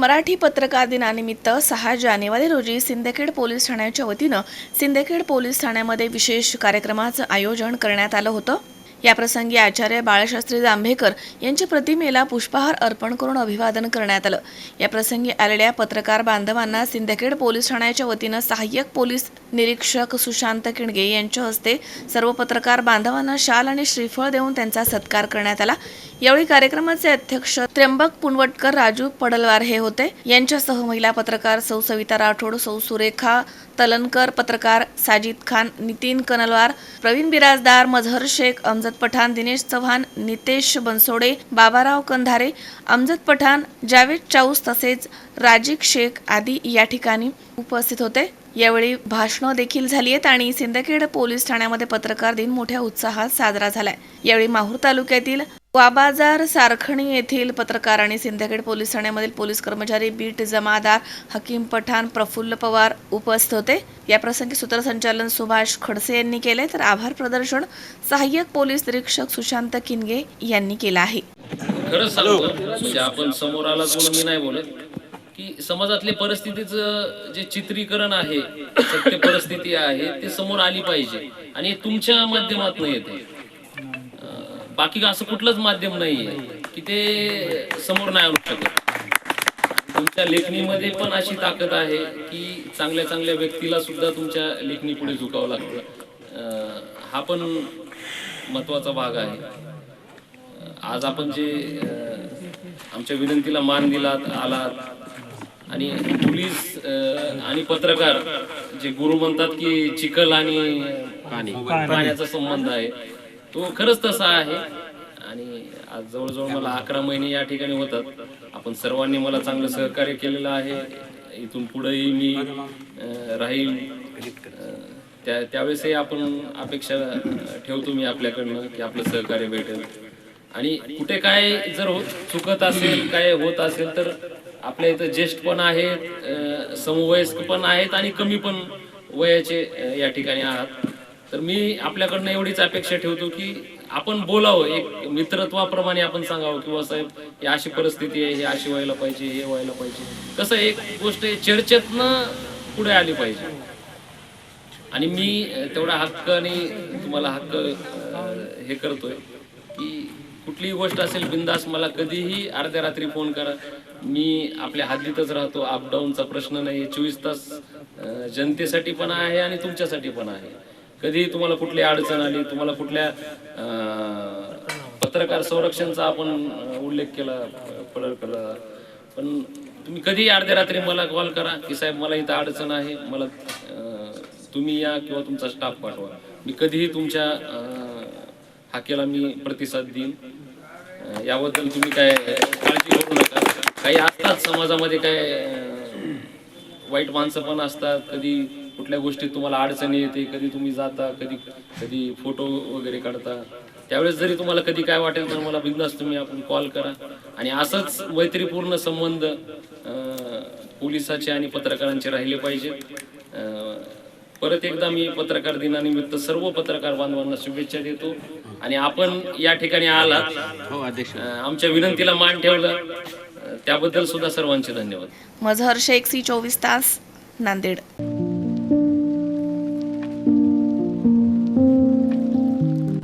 मराठी पत्रकार दिनानिमित्त सहा जानेवारी रोजी सिंदखेड पोलीस ठाण्याच्या वतीनं सिंदखेड पोलीस ठाण्यामध्ये विशेष कार्यक्रमाचं आयोजन करण्यात आलं होतं. याप्रसंगी आचार्य बाळशास्त्री जांभेकर यांच्या प्रतिमेला पुष्पहार अर्पण करून अभिवादन करण्यात आलं. याप्रसंगी आलेल्या पत्रकार बांधवांना सिंदखेड पोलीस ठाण्याच्या वतीनं सहाय्यक पोलीस निरीक्षक सुशांत किणगे यांच्या हस्ते सर्व पत्रकार बांधवांना शाल आणि श्रीफळ देऊन त्यांचा सत्कार करण्यात आला. यावेळी कार्यक्रमाचे अध्यक्ष त्र्यंबक पुनवटकर राजू पडलवार हे होते. यांच्यासह महिला पत्रकार सौ सविता राठोड सौ सुरेखा तलनकर पत्रकार साजिद खान नितीन कनलवार प्रवीण बिराजदार मझहर शेख अमजद पठाण दिनेश चव्हाण नितेश बनसोडे बाबाराव कंधारे अमजद पठाण जावेद चाऊस तसेच राजिक शेख आदी या ठिकाणी उपस्थित होते. यावेळी भाषणं देखील झाली आहेत आणि सिंदखेड पोलीस ठाण्यामध्ये पत्रकार दिन मोठ्या उत्साहात साजरा झालाय. यावेळी माहूर तालुक्यातील वाबाजार सारखणी येथील पत्रकार आणि सिंदखेड पोलीस ठाण्यामधील पोलीस कर्मचारी बीट जमादार हकीम पठाण प्रफुल्ल पवार उपस्थित होते. याप्रसंगी सूत्रसंचालन सुभाष खडसे यांनी केले. तर आभार प्रदर्शन सहाय्यक पोलीस निरीक्षक सुशांत किनगे यांनी केलं आहे. खरंच सांगतो आपण समोर आला म्हणून मी नाही बोलत की समाजातले परिस्थितीचं जे चित्रीकरण आहे सत्य परिस्थिती आहे ते समोर आली पाहिजे. आणि तुमच्या माध्यमातून येते. बाकी असं कुठलंच माध्यम नाहीये की ते समोर नाही आणू शकत. तुमच्या लेखणीमध्ये पण अशी ताकद आहे की चांगल्या चांगल्या व्यक्तीला सुद्धा तुमच्या लेखणी पुढे झुकावं लागतं. हा पण महत्त्वाचा भाग आहे. आज आपण जे आमच्या विनंतीला मान दिलात आलात आणि पोलीस आणि पत्रकार जे गुरु म्हणतात की चिखल आणि पाणी. पाण्याचा संबंध आहे तो खरंच तसा आहे. आणि आज जवळजवळ मला अकरा महिने या ठिकाणी होतात. आपण सर्वांनी मला चांगलं सहकार्य केलेलं आहे. इथून पुढेही मी राहील. त्या त्यावेळेसही आपण अपेक्षा ठेवतो मी आपल्याकडनं की आपलं सहकार्य भेटेल. आणि कुठे काय जर हो, चुकत असेल काय होत असेल तर आपल्या इथं ज्येष्ठ पण आहेत समवयस्क पण आहेत आणि कमी पण वयाचे या ठिकाणी आहात. तर मी आपल्याकडनं एवढीच अपेक्षा ठेवतो की आपण बोलावं एक मित्रत्वाप्रमाणे आपण सांगावं किंवा साहेब ही अशी परिस्थिती आहे हे अशी व्हायला पाहिजे हे व्हायला पाहिजे. कसं एक गोष्ट आहे, चर्चेतनं पुढे आली पाहिजे. आणि मी तेवढा हक्क हक्काने तुम्हाला हक्क हे करतोय की कुठलीही गोष्ट असेल बिंदास मला कधीही अर्ध्या रात्री फोन करा. मी आपल्या हद्दीतच राहतो अपडाऊनचा प्रश्न नाही चोवीस तास जनतेसाठी पण आहे आणि तुमच्यासाठी पण आहे. कधीही तुम्हाला कुठली अडचण आली तुम्हाला कुठल्या पत्रकार संरक्षणचा आपण उल्लेख केला पडळकरला. पण तुम्ही कधीही अर्ध्या रात्री मला कॉल करा की साहेब मला इथं अडचण आहे मला तुम्ही या किंवा तुमचा स्टाफ पाठवा. मी कधीही तुमच्या हाकेला मी प्रतिसाद देईन. याबद्दल तुम्ही काय काळजी करू नका. काही असतात समाजामध्ये काय वाईट माणसं पण असतात कधी कुठल्या गोष्टीत तुम्हाला अडचणी येते कधी तुम्ही जाता कधी कधी फोटो वगैरे काढता. त्यावेळेस जरी तुम्हाला कधी काय वाटेल तर मला बिंदास तुम्ही आपण कॉल करा. आणि असंच मैत्रीपूर्ण संबंध पोलिसाचे आणि पत्रकारांचे राहिले पाहिजेत. परत एकदा मी पत्रकार दिनानिमित्त सर्व पत्रकार बांधवांना शुभेच्छा देतो. आणि आपण या ठिकाणी आलात. अं, आमच्या विनंतीला मान ठेवलं. त्याबद्दल सुद्धा सर्वांचे धन्यवाद. मझहर शेख सी चोवीस तास नांदेड.